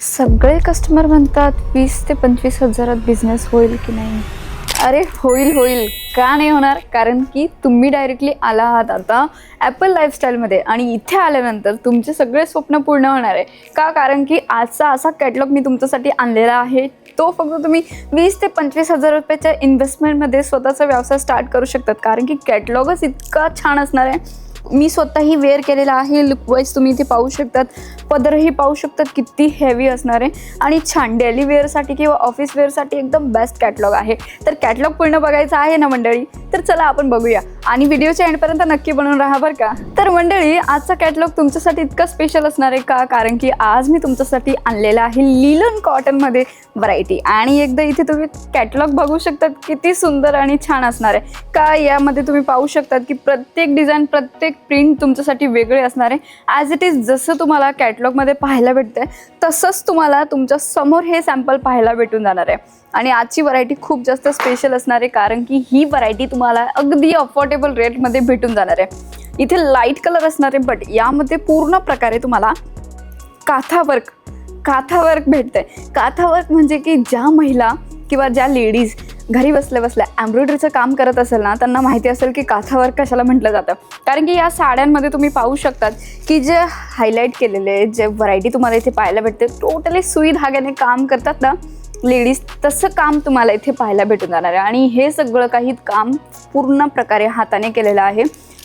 सगळे कस्टमर म्हणतात वीस ते पंचवीस हजारात बिझनेस होईल की नाही? अरे होईल होईल. का नाही होणार? कारण की तुम्ही डायरेक्टली आला आहात आता ॲपल लाईफस्टाईलमध्ये आणि इथे आल्यानंतर तुमचे सगळे स्वप्न पूर्ण होणार आहे. का? कारण की आजचा असा कॅटलॉग मी तुमच्यासाठी आणलेला आहे. तो फक्त तुम्ही वीस ते पंचवीस हजार रुपयाच्या इन्व्हेस्टमेंटमध्ये स्वतःचा व्यवसाय स्टार्ट करू शकतात. कारण की कॅटलॉगच इतका छान असणार आहे. मी स्वतःही वेअर केलेला आहे. लुकवाईज तुम्ही इथे पाहू शकतात. पदरही पाहू शकतात किती हेवी असणार आहे. आणि छान डेली वेअरसाठी किंवा ऑफिस वेअरसाठी एकदम बेस्ट कॅटलॉग आहे. तर कॅटलॉग पूर्ण बघायचं आहे ना मंडळी? तर चला आपण बघूया. आणि व्हिडिओच्या एंडपर्यंत नक्की बनवून राहा बरं का? तर मंडळी आजचा कॅटलॉग तुमच्यासाठी इतका स्पेशल असणार आहे का? कारण की आज मी तुमच्यासाठी आणलेला आहे लिलन कॉटनमध्ये व्हरायटी आणि एकदा इथे तुम्ही कॅटलॉग बघू शकतात किती सुंदर आणि छान असणार आहे. का यामध्ये तुम्ही पाहू शकतात की प्रत्येक डिझाईन प्रत्येक प्रिंट तुमच्यासाठी वेगळे असणार आहे. ॲज इट इज जसं तुम्हाला कॅट कॅटलॉगमध्ये पाहायला भेटते तसंच तुम्हाला तुमच्यासमोर हे सॅम्पल पाहायला भेटून जाणार आहे. आणि आजची व्हरायटी खूप जास्त स्पेशल असणार आहे कारण की ही व्हरायटी तुम्हाला अगदी अफोर्डेबल रेटमध्ये भेटून जाणार आहे. इथे लाइट कलर असणार आहे बट यामध्ये पूर्ण प्रकारे तुम्हाला काथा वर्क काथा वर्क भेटतंय. काथा वर्क म्हणजे की ज्या महिला किंवा ज्या लेडीज घरी बसल्या बसल्या एम्ब्रॉयडरीचं काम करत असेल ना त्यांना माहिती असेल की काथावर कशाला म्हटलं जातं. कारण की या साड्यांमध्ये तुम्ही पाहू शकतात की जे हायलाईट केलेले जे व्हरायटी तुम्हाला इथे पाहायला भेटते टोटली सुई धाग्याने काम करतात ना लेडीज तसं काम तुम्हाला इथे पाहायला भेटून जाणार आहे. आणि हे सगळं काही काम पूर्ण प्रकारे हाताने केलेलं आहे.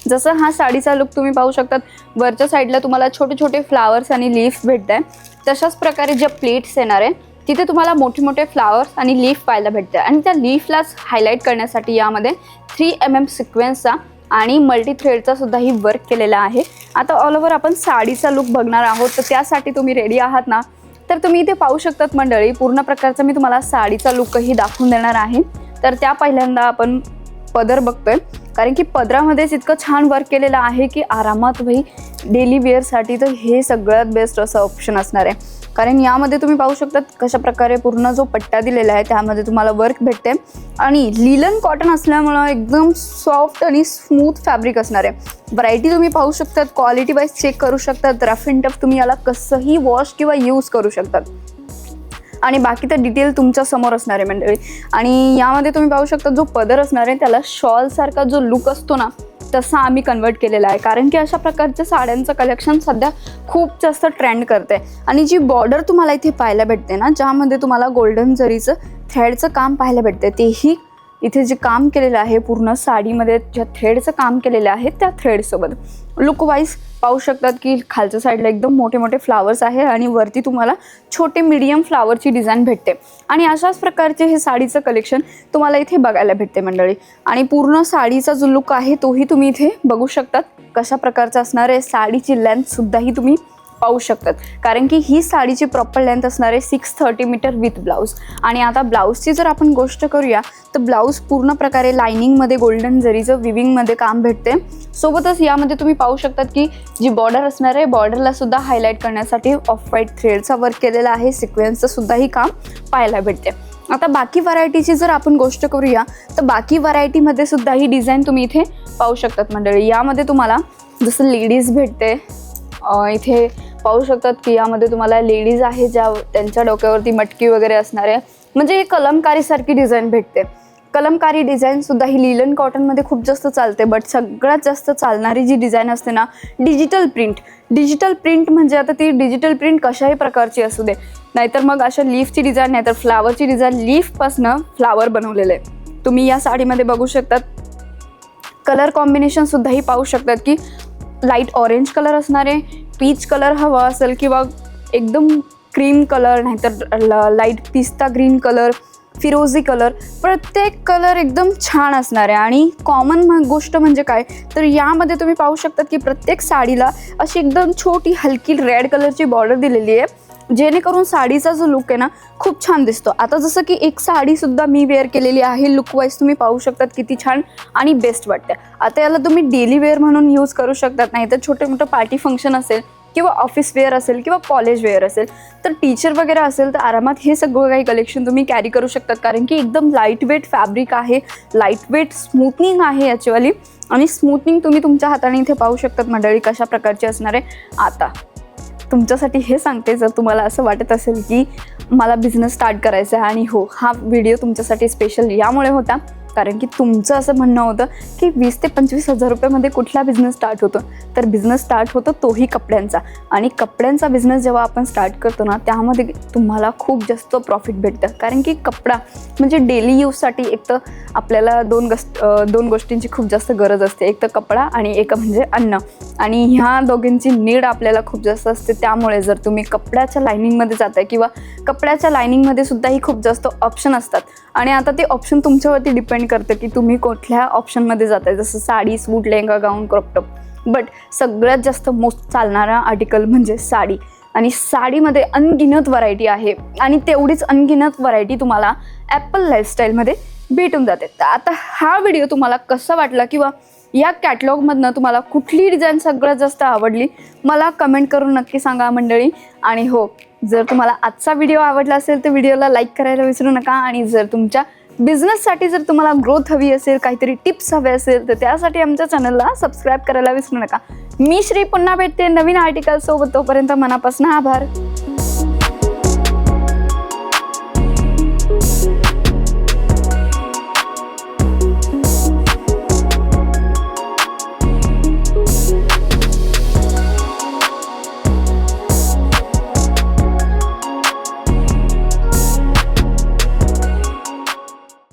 जसं हा साडीचा लुक तुम्ही पाहू शकतात वरच्या साईडला तुम्हाला छोटे छोटे फ्लावर्स आणि लीफ भेटत आहे तशाच प्रकारे ज्या प्लेट्स येणार आहे तिथे तुम्हाला मोठे मोठे फ्लावर्स आणि लीफ पाहायला भेटते. आणि त्या लीफलाच हायलाईट करण्यासाठी यामध्ये थ्री एम एम सिक्वेन्सचा आणि मल्टी थ्रेडचा सुद्धा ही वर्क केलेला आहे. आता ऑल ओव्हर आपण साडीचा लुक बघणार आहोत तर त्यासाठी तुम्ही रेडी आहात ना? तर तुम्ही इथे पाहू शकतात मंडळी पूर्ण प्रकारचा मी तुम्हाला साडीचा लुकही दाखवून देणार आहे. तर त्या पहिल्यांदा आपण पदर बघतोय. कारण की पदरामध्येच इतकं छान वर्क केलेलं आहे की आरामात भाई डेली वेअरसाठी तर हे सगळ्यात बेस्ट असं ऑप्शन असणार आहे. कारण यामध्ये तुम्ही पाहू शकतात कशा प्रकारे पूर्ण जो पट्टा दिलेला आहे त्यामध्ये तुम्हाला वर्क भेटते. आणि लिलन कॉटन असल्यामुळं एकदम सॉफ्ट आणि स्मूथ फॅब्रिक असणार आहे. व्हरायटी तुम्ही पाहू शकतात क्वालिटी वाईज चेक करू शकतात रफ अँड टफ तुम्ही याला कसंही वॉश किंवा यूज करू शकतात. आणि बाकी तर डिटेल तुमच्यासमोर असणार आहे मंडळी. आणि यामध्ये तुम्ही पाहू शकता जो पदर असणार आहे त्याला शॉलसारखा जो लुक असतो ना तसा आम्ही कन्वर्ट केलेला आहे. कारण की अशा प्रकारच्या साड्यांचं कलेक्शन सध्या खूप जास्त ट्रेंड करते आणि जी बॉर्डर तुम्हाला इथे पाहायला भेटते ना ज्यामध्ये तुम्हाला गोल्डन जरीचं थ्रेडचं काम पाहायला भेटते तेही इथे जे काम केलेलं आहे पूर्ण साडीमध्ये ज्या थ्रेडचं काम केलेलं आहे त्या थ्रेडसोबत लुक वाईज पाहू शकतात की खालच्या साईडला एकदम मोठे मोठे फ्लावर्स आहे आणि वरती तुम्हाला छोटे मीडियम फ्लावरची डिझाईन भेटते. आणि अशाच प्रकारचे हे साडीचं कलेक्शन तुम्हाला इथे बघायला भेटते मंडळी. आणि पूर्ण साडीचा जो लुक आहे तोही तुम्ही इथे बघू शकतात. कशा प्रकारचा असणार आहे साडीची लेंथसुद्धाही तुम्ही पाहू शकतात. कारण की ही साडीची प्रॉपर लेंथ असणार आहे six thirty metre with blouse आणि आता ब्लाऊजची जर आपण गोष्ट करूया तर ब्लाऊज पूर्ण प्रकारे लायनिंगमध्ये गोल्डन जरीचं विविंगमध्ये काम भेटते. सोबतच यामध्ये तुम्ही पाहू शकतात की जी बॉर्डर असणार आहे बॉर्डरला सुद्धा हायलाईट करण्यासाठी ऑफ व्हाईट थ्रेडचा वर्क केलेला आहे सिक्वेन्सचं सुद्धाही काम पाहायला भेटते. आता बाकी व्हरायटीची जर आपण गोष्ट करूया तर बाकी व्हरायटीमध्ये सुद्धा ही डिझाईन तुम्ही इथे पाहू शकतात मंडळी. यामध्ये तुम्हाला जसं लेडीज भेटते इथे पाहू शकतात की यामध्ये तुम्हाला लेडीज आहे ज्या त्यांच्या डोक्यावरती मटकी वगैरे असणार आहे. म्हणजे ही कलमकारीसारखी डिझाईन भेटते. कलमकारी डिझाईनसुद्धा ही लिलन कॉटनमध्ये खूप जास्त चालते बट सगळ्यात जास्त चालणारी जी डिझाईन असते ना डिजिटल प्रिंट डिजिटल प्रिंट म्हणजे आता ती डिजिटल प्रिंट कशाही प्रकारची असू दे. नाहीतर मग अशा लीफची डिझाईन नाही तर फ्लावरची डिझाईन लीफपासनं फ्लावर बनवलेलं आहे. तुम्ही या साडीमध्ये बघू शकतात. कलर कॉम्बिनेशनसुद्धाही पाहू शकतात की लाइट ऑरेंज कलर असणार आहे. पीच कलर हवा असेल किंवा एकदम क्रीम कलर नाहीतर लाइट पिस्ता ग्रीन कलर फिरोजी कलर प्रत्येक कलर एकदम छान असणार आहे. आणि कॉमन गोष्ट म्हणजे काय? तर यामध्ये तुम्ही पाहू शकतात की प्रत्येक साडीला अशी एकदम छोटी हलकी रेड कलरची बॉर्डर दिलेली आहे. जेणेकरून साडीचा जो लुक आहे ना खूप छान दिसतो. आता जसं की एक साडीसुद्धा मी वेअर केलेली आहे. लुक वाईज तुम्ही पाहू शकतात किती छान आणि बेस्ट वाटते आता याला तुम्ही डेली वेअर म्हणून यूज करू शकतात. नाही तर छोटे मोठं पार्टी फंक्शन असेल किंवा ऑफिस वेअर असेल किंवा कॉलेज वेअर असेल तर टीचर वगैरे असेल तर आरामात हे सगळं काही कलेक्शन तुम्ही कॅरी करू शकतात. कारण की एकदम लाइट वेट फॅब्रिक आहे. लाइट वेट स्मूथनिंग आहे याचीवाली. आणि स्मूथनिंग तुम्ही तुमच्या हाताने इथे पाहू शकतात. मंडळी कशा प्रकारची असणार आहे. आता. तुमच्यासाठी हे सांगते जर तुम्हाला असं वाटत असेल की मला बिझनेस स्टार्ट करायचा आहे आणि हो हा व्हिडिओ तुमच्यासाठी स्पेशल यामुळे होता कारण की तुमचं असं म्हणणं होतं की वीस ते पंचवीस हजार रुपयामध्ये कुठला बिझनेस स्टार्ट होतो? तर बिझनेस स्टार्ट होतो तोही कपड्यांचा. आणि कपड्यांचा बिझनेस जेव्हा आपण स्टार्ट करतो ना त्यामध्ये तुम्हाला खूप जास्त प्रॉफिट भेटतं. कारण की कपडा म्हणजे डेली यूजसाठी एक तर आपल्याला दोन गस् दोन गोष्टींची खूप जास्त गरज असते. एक तर कपडा आणि एक म्हणजे अन्न. आणि ह्या दोघींची नीड आपल्याला खूप जास्त असते. त्यामुळे जर तुम्ही कपड्याच्या लायनिंगमध्ये जाताय किंवा कपड्याच्या लायनिंगमध्ये सुद्धाही खूप जास्त ऑप्शन असतात. आणि आता ते ऑप्शन तुमच्यावरती डिपेंड करतं की तुम्ही कुठल्या ऑप्शनमध्ये जाताय. जसं sari suit lehenga gown crop top but सगळ्यात जास्त मोस्ट चालणारा आर्टिकल म्हणजे साडी. आणि साडीमध्ये अनगिनत व्हरायटी आहे. आणि तेवढीच अनगिनत व्हरायटी तुम्हाला ॲपल लाईफस्टाईलमध्ये भेटून जाते. तर आता हा व्हिडिओ तुम्हाला कसा वाटला किंवा या कॅटलॉगमधनं तुम्हाला कुठली डिझाईन सगळ्यात जास्त आवडली मला कमेंट करून नक्की सांगा मंडळी. आणि हो जर तुम्हाला आजचा व्हिडिओ आवडला असेल तर व्हिडिओला लाईक करायला विसरू नका. आणि जर तुमच्या बिझनेससाठी जर तुम्हाला ग्रोथ हवी असेल काहीतरी टिप्स हवे असेल तर त्यासाठी आमच्या चॅनलला सबस्क्राईब करायला विसरू नका. मी श्री पुन्हा भेटते नवीन आर्टिकल सोबत तोपर्यंत मनापासून आभार.